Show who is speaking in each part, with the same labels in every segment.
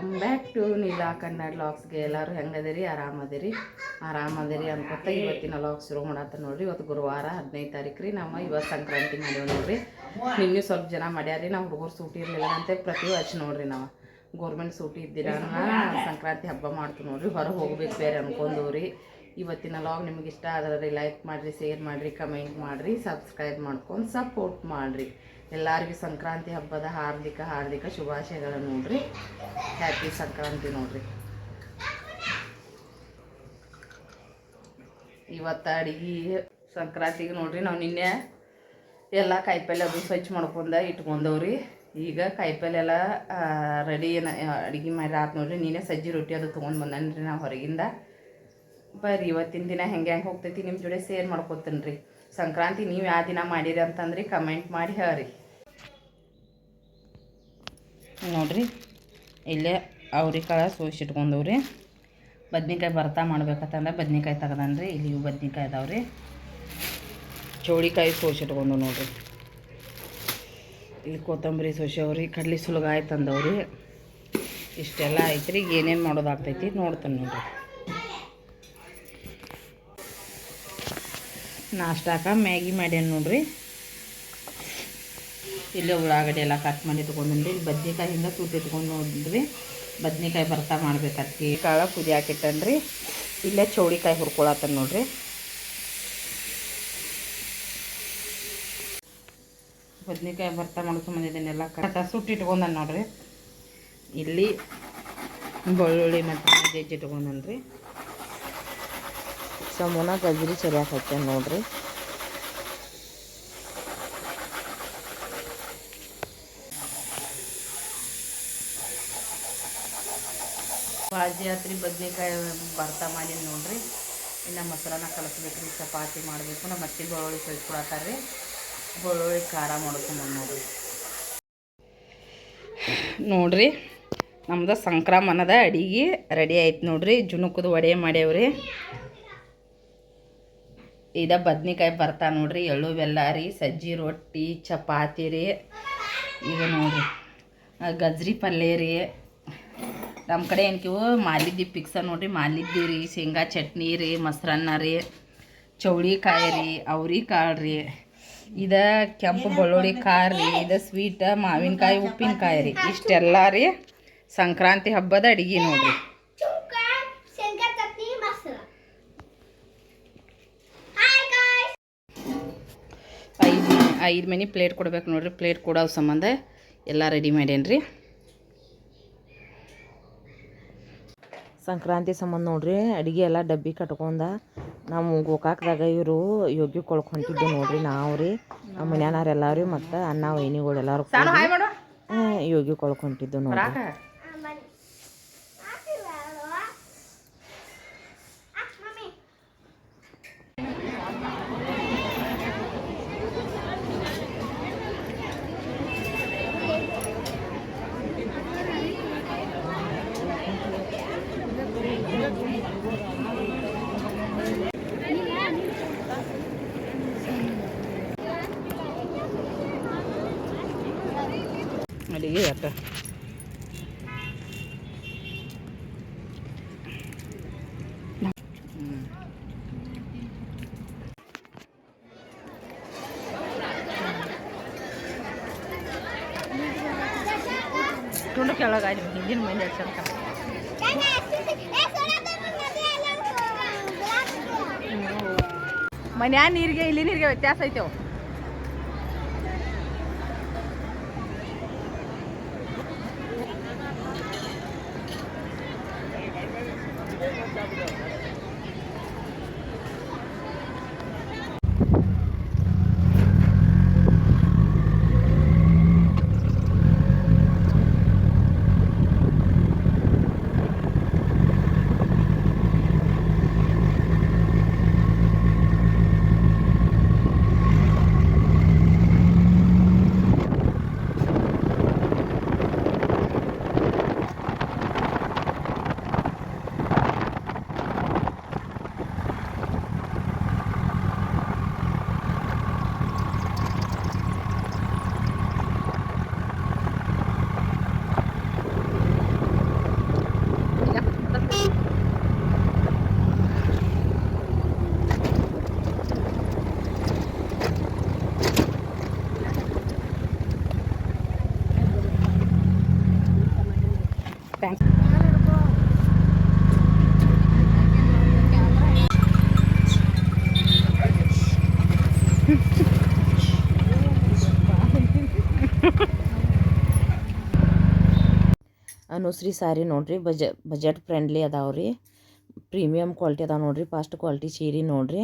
Speaker 1: Welcome back to Neela Kannada ಲಾಗ್ಸ್ಗೆ ಎಲ್ಲರೂ ಹೆಂಗದಿರಿ ಆರಾಮದಿರಿ ಆರಾಮದಿರಿ ಅನ್ಕೊತ ಇವತ್ತಿನ ಲಾಗ್ ಶುರು ಮಾಡತ್ತ ನೋಡ್ರಿ. ಇವತ್ತು ಗುರುವಾರ ಹದಿನೈದು ತಾರೀಕು ರೀ ನಾವು ಇವತ್ತು ಸಂಕ್ರಾಂತಿ ಮಾಡ್ಯವ ನೋಡ್ರಿ. ನಿನ್ನೆ ಸ್ವಲ್ಪ ಜನ ಮಾಡ್ಯಾರಿ ನಾವು ಹುಡುಗರು ಸೂಟಿ ಇರಲಿಲ್ಲ ಅಂತ ಪ್ರತಿ ವರ್ಷ ನೋಡ್ರಿ ನಾವು. ಗೌರ್ಮೆಂಟ್ ಸೂಟಿ ಇದ್ದಿರ ಸಂಕ್ರಾಂತಿ ಹಬ್ಬ ಮಾಡ್ತೀವಿ ನೋಡ್ರಿ. ಹೊರಗೆ ಹೋಗ್ಬೇಕು ಬೇರೆ ಅನ್ಕೊಂಡವ್ರಿ. ಇವತ್ತಿನ ಲಾಗ್ ನಿಮಗೆ ಇಷ್ಟ ಆದ್ರೆ ಲೈಕ್ ಮಾಡಿರಿ ಶೇರ್ ಮಾಡಿರಿ ಕಮೆಂಟ್ ಮಾಡಿರಿ ಸಬ್ಸ್ಕ್ರೈಬ್ ಮಾಡ್ಕೊಂಡು ಸಪೋರ್ಟ್ ಮಾಡಿರಿ. ಎಲ್ಲರಿಗೂ ಸಂಕ್ರಾಂತಿ ಹಬ್ಬದ ಹಾರ್ದಿಕ ಹಾರ್ದಿಕ ಶುಭಾಶಯಗಳು ನೋಡ್ರಿ. ಹ್ಯಾಪಿ ಸಂಕ್ರಾಂತಿ ನೋಡ್ರಿ. ಇವತ್ತು ಅಡಿಗೆ ಸಂಕ್ರಾಂತಿಗೆ ನೋಡ್ರಿ ನಾವು ನಿನ್ನೆ ಎಲ್ಲ ಕಾಯಿಪಲ್ಲೆ ಅದು ಸ್ವಚ್ಛ ಮಾಡ್ಕೊಂಡ ಇಟ್ಕೊಂಡವ್ರಿ. ಈಗ ಕಾಯಿಪಲ್ಲೆ ಎಲ್ಲ ರೆಡಿ ಅಡಿಗೆ ಮಾಡಿ ಆತು ನೋಡ್ರಿ. ನೀನೇ ಸಜ್ಜಿ ರೊಟ್ಟಿ ಅದು ತೊಗೊಂಡು ಬಂದನ್ರಿ ನಾವು ಹೊರಗಿಂದ. ಬರ್ರಿ ಇವತ್ತಿನ ದಿನ ಹೆಂಗೆ ಹೆಂಗೆ ಹೋಗ್ತೈತಿ ನಿಮ್ಮ ಜೋಡಿ ಸೇರ್ ಮಾಡ್ಕೊತೀನಿ ರೀ ಸಂಕ್ರಾಂತಿ ನೀವು ಯಾವ ದಿನ ಮಾಡಿರಿ ಅಂತಂದ್ರಿ ಕಮೆಂಟ್ ಮಾಡಿ ಹೇಳ್ರಿ. ನೋಡ್ರಿ. ಇಲ್ಲೇ ಅವ್ರಿಕಾಳು ಸೋಸಿಟ್ಕೊಂಡವ್ರಿ ಬದ್ನಿಕಾಯಿ ಬರ್ತಾ ಮಾಡ್ಬೇಕಂತಂದ್ರೆ ಬದ್ನಿಕಾಯಿ ತೆಗ್ದನ್ರಿ. ಇಲ್ಲಿ ಬದ್ನಿಕಾಯಿ ಅದಾವ್ರಿ. ಚೌಳಿಕಾಯಿ ಸೋಸಿಟ್ಕೊಂಡು ನೋಡಿರಿ. ಇಲ್ಲಿ ಕೊತ್ತಂಬರಿ ಸೋಸ್ಯವ್ರಿ ಕಡ್ಲಿ ಸುಲಗಾಯಿ ತಂದವ್ರಿ ಇಷ್ಟೆಲ್ಲ ಐತ್ರಿ ಏನೇನು ಮಾಡೋದಾಗ್ತೈತಿ ನೋಡ್ತೇನೆ ನೋಡಿರಿ. ನಾಷ್ಟಾಕ ಮ್ಯಾಗಿ ಮಾಡ್ಯಾನ ನೋಡ್ರಿ. ಇಲ್ಲೇ ಉಳ್ಳಾಗಡ್ಡೆ ಎಲ್ಲ ಕಟ್ ಮಾಡಿ ಇಟ್ಕೊಂಡ್ರಿ ಹಿಂಗೆ ಸೂಟ್ ಇಟ್ಕೊಂಡು ನೋಡ್ರಿ ಬದ್ನೆಕಾಯಿ ಬರ್ತಾ ಮಾಡ್ಬೇಕತ್ತಿ ಕಾಳ ಕುದಿ ಹಾಕಿಟ್ಟನ್ರಿ. ಇಲ್ಲೇ ಚೌಳಿಕಾಯಿ ಹುರ್ಕೊಳತ್ತ ನೋಡ್ರಿ. ಬದ್ನೆಕಾಯಿ ಬರ್ತಾ ಮಾಡ್ಕೊಂಬಂದಿದ್ದನ್ನೆಲ್ಲ ಕಟ್ಟ ಸುಟ್ಟಿ ಇಟ್ಕೊಂಡನ್ ನೋಡ್ರಿ. ಇಲ್ಲಿ ಬೆಳ್ಳುಳ್ಳಿ ಮತ್ತು ಜಜ್ಜಿ ಇಟ್ಕೊಂಡನ್ರಿ. ಸಮೂನ ಗಜ್ರಿ ಸರಿಯಾಗಿ ಹಚ್ಚಾನ ನೋಡ್ರಿ. ಭಾಜಿ ಆತ್ರಿ ಬದ್ನೆಕಾಯಿ ಭರ್ತಾ ಮಾಡೀನಿ ನೋಡ್ರಿ. ಇನ್ನು ಮೊಸರನ್ನ ಕಲಿಸ್ಬೇಕ್ರಿ, ಚಪಾತಿ ಮಾಡಬೇಕು. ನಮ್ಮ ಅತ್ತಿ ಬೆಳ್ಳುಳ್ಳಿ ಕಳಿಸ್ಕೊಡತ್ತಾರ್ರಿ ಬೆಳ್ಳುಳ್ಳಿ ಖಾರ ಮಾಡ್ಕೊಂಬಂದು ನೋಡ್ರಿ. ನೋಡ್ರಿ, ನಮ್ದು ಸಂಕ್ರಮಣದ ಅಡಿಗೆ ರೆಡಿ ಆಯ್ತು ನೋಡ್ರಿ. ಜುನುಕದ ವಡೆ ಮಾಡ್ಯಾವ್ರಿ. ಇದ ಬದ್ನಿಕಾಯಿ ಬರ್ತಾ ನೋಡ್ರಿ. ಎಳ್ಳು, ಬೆಲ್ಲ ರೀ, ಸಜ್ಜಿ ರೊಟ್ಟಿ, ಚಪಾತಿ ರೀ. ಈಗ ನೋಡ್ರಿ. ಗಜ್ರಿ ಪಲ್ಯ ರೀ. ನಮ್ಮ ಕಡೆ ಏನಕಿವು ಮಾಲಿದ್ದಿ ಪಿಕ್ಸ ನೋಡ್ರಿ, ಮಾಲಿದ್ದಿ ರೀ, ಶೇಂಗಾ ಚಟ್ನಿ ರೀ, ಮೊಸರನ್ನ ರೀ, ಚೌಳಿಕಾಯಿ ರೀ, ಅವ್ರಿಕಾಳು ರೀ. ಇದ ಕೆಂಪು ಬೆಳ್ಳುಳ್ಳಿ ಕಾಳು ರೀ, ಇದು ಸ್ವೀಟ್ ಮಾವಿನಕಾಯಿ, ಉಪ್ಪಿನಕಾಯಿ ರೀ. ಇಷ್ಟೆಲ್ಲ ರೀ. ಸಂಕ್ರಾಂತಿ ಹಬ್ಬದ ಅಡಿಗೆ ನೋಡ್ರಿ. ಐದು ಐದು ಮನಿ ಪ್ಲೇಟ್ ಕೊಡ್ಬೇಕು ನೋಡ್ರಿ. ಪ್ಲೇಟ್ ಕೊಡೋ ಸಂಬಂಧ ಎಲ್ಲ ರೆಡಿ ಮಾಡೇನ್ರಿ ಸಂಕ್ರಾಂತಿ ಸಂಬಂಧ ನೋಡ್ರಿ ಅಡುಗೆ ಎಲ್ಲ ಡಬ್ಬಿ ಕಟ್ಕೊಂಡ ನಾವು ಗೋಕಾಕ್ದಾಗ ಇವರು ಯೋಗಿ ಹೊಂಟಿದ್ದು ನೋಡ್ರಿ ನಾವು ರೀ. ನಮ್ಮ ಮನ್ಯಾನಾರ ಎಲ್ಲಾರು ಮತ್ತು ಅಣ್ಣ ವೈನಿಗಳು ಎಲ್ಲಾರು ಕೂಡಿ, ಯೋಗಿ ಕೊಳಕ್ ಹೊಂಟಿದ್ದು ನೋಡ್ರಿ. ചെയ്യുക കേട്ടോ. ചൂണ്ടൊക്കെയുള്ള കാര്യം ഇന്ത്യൻ മൈൻഡ് അച്ചടക്കം ഞാൻ ഇരിക്കുക ഇല്ലിനിരിക്കുക വ്യത്യാസമായിട്ടോ? ಅನುಶ್ರೀ ಸಾರಿ ನೋಡ್ರಿ, ಬಜ, ಬಜೆಟ್ ಫ್ರೆಂಡ್ಲಿ ಅದಾವೆ ರೀ ಪ್ರೀಮಿಯಮ್ ಕ್ವಾಲಿಟಿ ಅದಾವೆ ನೋಡ್ರಿ, ಫಸ್ಟ್ ಕ್ವಾಲಿಟಿ ಸೀರೆ ನೋಡ್ರಿ.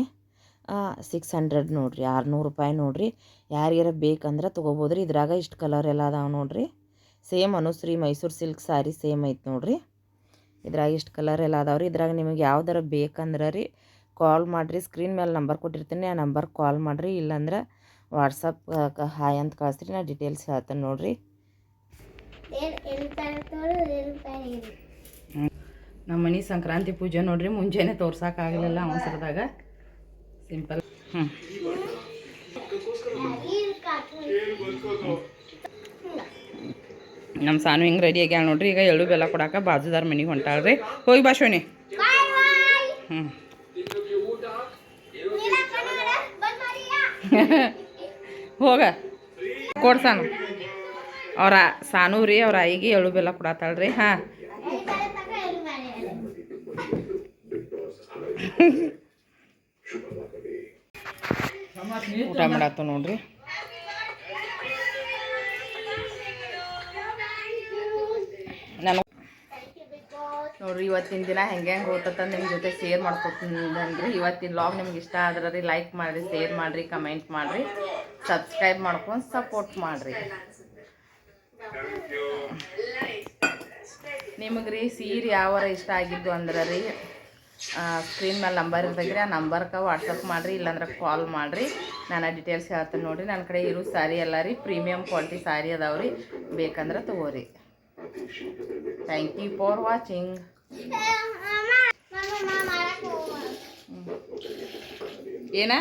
Speaker 1: ಸಿಕ್ಸ್ ಹಂಡ್ರೆಡ್ ನೋಡ್ರಿ, ಆರುನೂರು ರೂಪಾಯಿ ನೋಡ್ರಿ. ಯಾರಿಗಾರ ಬೇಕಂದ್ರೆ ತೊಗೋಬೋದು ರೀ ಇದ್ರಾಗ ಇಷ್ಟು ಕಲರ್ ಎಲ್ಲ ಅದಾವೆ ನೋಡ್ರಿ. Same Anushree Mysuru silk sari same ಐತೆ ನೋಡ್ರಿ. ಇದ್ರಾಗ ಇಷ್ಟು ಕಲರ್ ಎಲ್ಲ ಅದಾವೆ ರೀ ಇದ್ರಾಗ ನಿಮಗೆ ಯಾವ್ದಾರ ಬೇಕಂದ್ರೆ ರೀ ಕಾಲ್ ಮಾಡಿರಿ ಸ್ಕ್ರೀನ್ ಮೇಲೆ ನಂಬರ್ ಕೊಟ್ಟಿರ್ತೀನಿ ಆ ನಂಬರ್ ಕಾಲ್ ಮಾಡಿರಿ ಇಲ್ಲಾಂದ್ರೆ ವಾಟ್ಸಪ್ ಹಾಯ್ ಅಂತ ಕಳಿಸ್ರಿ ನಾ ಡೀಟೇಲ್ಸ್ ಹೇಳ್ತೇನೆ ನೋಡಿರಿ. ನಮ್ಮ ಮನೆ ಸಂಕ್ರಾಂತಿ ಪೂಜೆ ನೋಡ್ರಿ ಮುಂಜಾನೆ ತೋರ್ಸೋಕ್ಕಾಗಲಿಲ್ಲ ಅವಸರದಾಗ ಸಿಂಪಲ್ ಹ್ಞೂ ನಮ್ಮ ಸಾನು ಹಿಂಗೆ ರೆಡಿ ಆಗ್ಯಾಳ ನೋಡ್ರಿ ಈಗ ಎಳ್ಳು ಬೆಲ್ಲ ಕೊಡಾಕ ಬಾಜುದಾರ ಮನೆಗೆ ಹೊಂಟಾಳ್ರಿ. ಹೋಗಿ ಬಾ ಶೋನಿ ಹ್ಞೂ ಹೋಗ. ಕೊಡ್ಸಾನು ಅವ್ರ ಸಾನು ರೀ ಅವ್ರ ಐಗಿ ಎಳು ಬೆಲ್ಲ ಕೊಡತ್ತಾಳ್ರಿ ಹಾಂ. ಊಟ ಮಾಡತ್ತ ನೋಡ್ರಿ. ನೋಡ್ರಿ, ಇವತ್ತಿನ ದಿನ ಹೆಂಗೆ ಹೆಂಗೆ ಹೋಗ್ತದ ನಿಮ್ಮ ಜೊತೆ ಶೇರ್ ಮಾಡ್ಕೊತೀನಿ ಇವತ್ತಿನ ಲಾಗ್ ನಿಮ್ಗೆ ಇಷ್ಟ ಆದ್ರೆ ರೀ ಲೈಕ್ ಮಾಡಿರಿ ಶೇರ್ ಮಾಡಿರಿ ಕಮೆಂಟ್ ಮಾಡಿರಿ ಸಬ್ಸ್ಕ್ರೈಬ್ ಮಾಡ್ಕೊಂಡು ಸಪೋರ್ಟ್ ಮಾಡಿರಿ. ನಿಮಗೆ ರೀ ಸೀರೆ ಯಾವಾರ ಇಷ್ಟ ಆಗಿದ್ದು ಅಂದ್ರೆ ರೀ ಸ್ಕ್ರೀನ್ ಮೇಲೆ ನಂಬರ್ ಇರ್ತೈತೆ ಆ ನಂಬರ್ಗೆ ವಾಟ್ಸಪ್ ಮಾಡಿರಿ, ಇಲ್ಲಾಂದ್ರೆ ಕಾಲ್ ಮಾಡಿರಿ. ನಾನು ಡೀಟೇಲ್ಸ್ ಹೇಳ್ತೀನಿ ನೋಡಿರಿ ನನ್ನ ಕಡೆ ಇರೋ ಸಾರಿ ಎಲ್ಲ ರೀ ಪ್ರೀಮಿಯಮ್ ಕ್ವಾಲಿಟಿ ಸಾರಿ ಅದಾವೆ ರೀ ಬೇಕಂದ್ರೆ ತಗೋರಿ. ಥ್ಯಾಂಕ್ ಯು ಫಾರ್ ವಾಚಿಂಗ್ ಏನ?